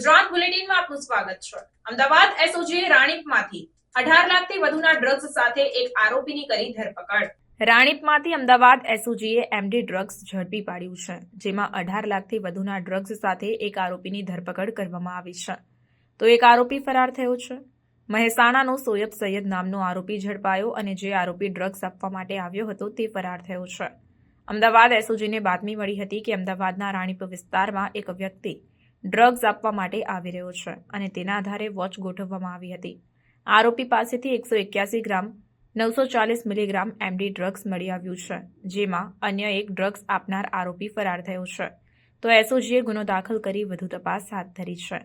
આપનું સ્વાગત છે. અમદાવાદ એસઓજીએ રાણીપમાંથી અઢાર લાખથી વધુના ડ્રગ્સ સાથે એક આરોપીની કરી ધરપકડ. રાણીપમાંથી અમદાવાદ એસઓજીએ એમડી ડ્રગ્સ ઝડપી પાડ્યું છે, જેમાં અઢાર લાખથી વધુના ડ્રગ્સ સાથે એક આરોપીની ધરપકડ કરવામાં આવી છે. તો એક આરોપી ફરાર થયો છે. મહેસાણાનો સોયબ સૈયદ નામનો આરોપી ઝડપાયો અને જે આરોપી ડ્રગ્સ આપવા માટે આવ્યો હતો તે ફરાર થયો છે. અમદાવાદ એસઓજીને બાતમી મળી હતી કે અમદાવાદના રાણીપ વિસ્તારમાં એક વ્યક્તિ ડ્રગ્સ આપવા માટે આવી રહ્યો છે અને તેના આધારે વોચ ગોઠવવામાં આવી હતી. આરોપી પાસેથી એકસો એક્યાસી ગ્રામ, નવસો ચાલીસ મિલીગ્રામ એમડી ડ્રગ્સ મળી આવ્યું છે, જેમાં અન્ય એક ડ્રગ્સ આપનાર આરોપી ફરાર થયો છે. તો એસઓજીએ ગુનો દાખલ કરી વધુ તપાસ હાથ ધરી છે.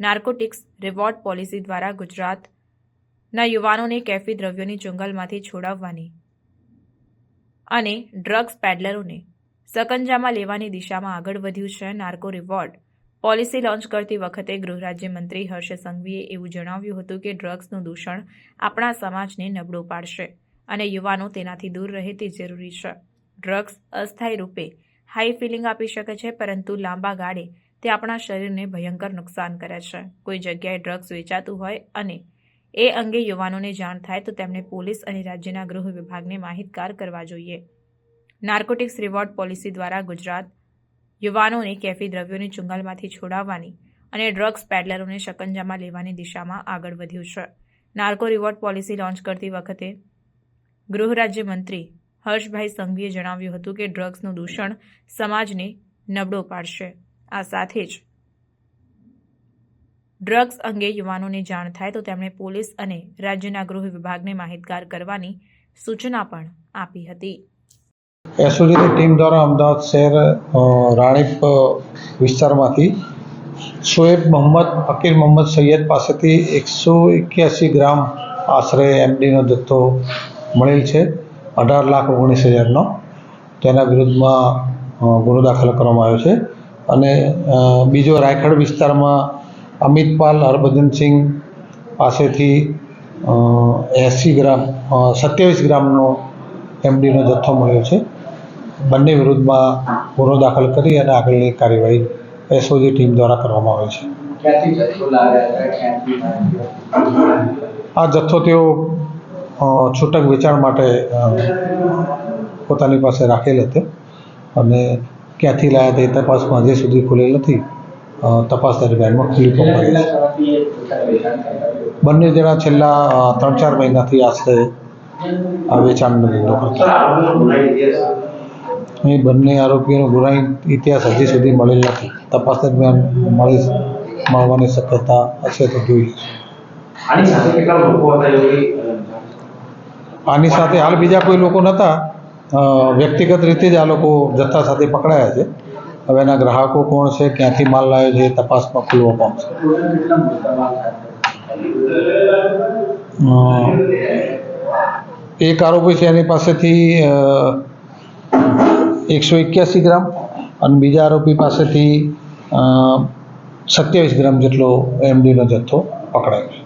નાર્કોટિક્સ રિવોર્ડ પોલિસી દ્વારા ગુજરાતના યુવાનોને કેફી દ્રવ્યોની જંગલમાંથી છોડાવવાની અને ડ્રગ્સ પેડલરોને સકંજામાં લેવાની દિશામાં આગળ વધ્યું છે નાર્કો રિવોર્ડ. પોલિસી લોન્ચ કરતી વખતે ગૃહ રાજ્યમંત્રી હર્ષ સંઘવીએ એવું જણાવ્યું હતું કે ડ્રગ્સનું દૂષણ આપણા સમાજને નબળો પાડશે અને યુવાનો તેનાથી દૂર રહે તે જરૂરી છે. ડ્રગ્સ અસ્થાયી રૂપે હાઈ ફિલિંગ આપી શકે છે, પરંતુ લાંબા ગાળે તે આપણા શરીરને ભયંકર નુકસાન કરે છે. કોઈ જગ્યાએ ડ્રગ્સ વેચાતું હોય અને એ અંગે યુવાનોને જાણ થાય તો તેમને પોલીસ અને રાજ્યના ગૃહ વિભાગને માહિતગાર કરવા જોઈએ. નાર્કોટિક્સ રિવોર્ડ પોલિસી દ્વારા ગુજરાત યુવાનોને કેફી દ્રવ્યોની ચુંગાલમાંથી છોડાવવાની અને ડ્રગ્સ પેડલરોને શકંજામાં લેવાની દિશામાં આગળ વધ્યું છે. નાર્કો રિવોર્ડ પોલિસી લોન્ચ કરતી વખતે ગૃહ રાજ્યમંત્રી હર્ષભાઈ સંઘવીએ જણાવ્યું હતું કે ડ્રગ્સનું દૂષણ સમાજને નબળો પાડશે. આ સાથે જ ડ્રગ્સ અંગે યુવાનોને જાણ થાય તો તેમણે પોલીસ અને રાજ્યના ગૃહ વિભાગને માહિતગાર કરવાની સૂચના પણ આપી હતી. એસઓજીની ટીમ દ્વારા અમદાવાદ શહેર રાણીપ વિસ્તારમાંથી શોએબ મોહમ્મદ, ફકીર મોહમ્મદ સૈયદ પાસેથી એકસો એક્યાસી ગ્રામ આશરે એમડીનો જથ્થો મળેલ છે. અઢાર લાખ ઓગણીસ હજારનો. તેના વિરુદ્ધમાં ગુનો દાખલ કરવામાં આવ્યો છે. અને બીજો રાયખડ વિસ્તારમાં અમિતપાલ હરભજનસિંહ પાસેથી એંસી ગ્રામ સત્યાવીસ ગ્રામનો એમડીનો જથ્થો મળ્યો છે. બંને વિરુદ્ધમાં ગુનો દાખલ કરી અને આગળની કાર્યવાહી એસઓજી ટીમ દ્વારા કરવામાં આવે છે. આ જથ્થો તેઓ છૂટક વેચાણ માટે પોતાની પાસે રાખેલ હતો અને ક્યાંથી લાવ્યા તે તપાસમાં હજી સુધી ખુલેલ નથી. તપાસ દરમિયાનમાં ખુલ્લી હતા? બંને જણા છેલ્લા ત્રણ ચાર મહિનાથી આશરે આ વેચાણનો ધંધો કરતા એ બંને આરોપીઓનો ગુનાહિત ઇતિહાસ હજી સુધી મળેલ નથી. તપાસ દરમિયાન મળી મળવાની શક્યતા હશે તો જોઈએ આની સાથે હાલ બીજા કોઈ લોકો નહોતા. વ્યક્તિગત રીતે જ આ લોકો જથ્થા સાથે પકડાયા છે. હવે એના ગ્રાહકો કોણ છે ક્યાંથી માલ લાવ્યો છે એ તપાસમાં ખુલવા પામશે એક આરોપી છે એની પાસેથી એકસો એક્યાસી ગ્રામ અને બીજા આરોપી પાસેથી સત્યાવીસ ગ્રામ જેટલો એમડીનો જથ્થો પકડાયો છે.